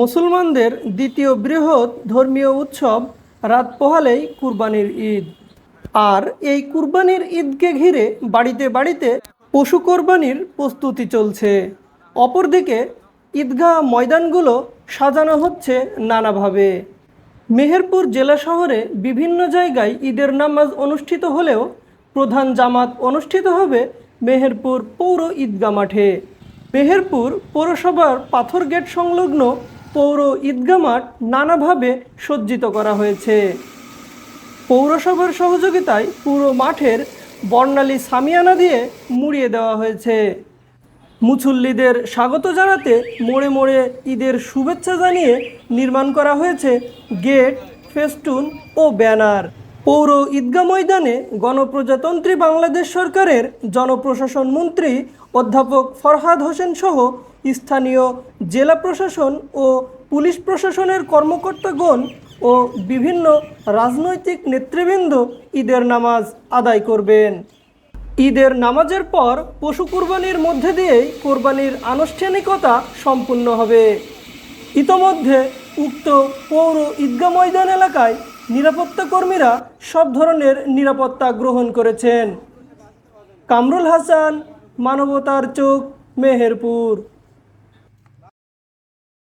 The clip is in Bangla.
মুসলমানদের দ্বিতীয় বৃহৎ ধর্মীয় উৎসব রাত পোহালেই কুরবানির ঈদ। আর এই কুরবানির ঈদকে ঘিরে বাড়িতে বাড়িতে পশু কোরবানির প্রস্তুতি চলছে। অপরদিকে ঈদগাহ ময়দানগুলো সাজানো হচ্ছে নানাভাবে। মেহেরপুর জেলা শহরে বিভিন্ন জায়গায় ঈদের নামাজ অনুষ্ঠিত হলেও প্রধান জামাত অনুষ্ঠিত হবে মেহেরপুর পৌর ঈদগাহ মাঠে। মেহেরপুর পৌরসভার পাথর গেট সংলগ্ন পৌর ঈদগা মাঠ নানাভাবে সজ্জিত করা হয়েছে। পৌরসভার সহযোগিতায় পুরো মাঠের বর্ণালী সামিয়ানা দিয়ে মুড়িয়ে দেওয়া হয়েছে। মুসল্লিদের স্বাগত জানাতে মোড়ে মোড়ে ঈদের শুভেচ্ছা জানিয়ে নির্মাণ করা হয়েছে গেট, ফেস্টুন ও ব্যানার। পৌর ঈদগাহ ময়দানে গণপ্রজাতন্ত্রী বাংলাদেশ সরকারের জনপ্রশাসন মন্ত্রী অধ্যাপক ফরহাদ হোসেন সহ স্থানীয় জেলা প্রশাসন ও পুলিশ প্রশাসনের কর্মকর্তাগণ ও বিভিন্ন রাজনৈতিক নেতৃবৃন্দ ঈদের নামাজ আদায় করবেন। ঈদের নামাজের পর পশু কুরবানির মধ্যে দিয়েই কোরবানির আনুষ্ঠানিকতা সম্পূর্ণ হবে। ইতোমধ্যে উক্ত পৌর ঈদগা ময়দান এলাকায় নিরাপত্তা কর্মীরা সব ধরনের নিরাপত্তা গ্রহণ করেছেন। কামরুল হাসান, মানবতার চোখ, মেহেরপুর।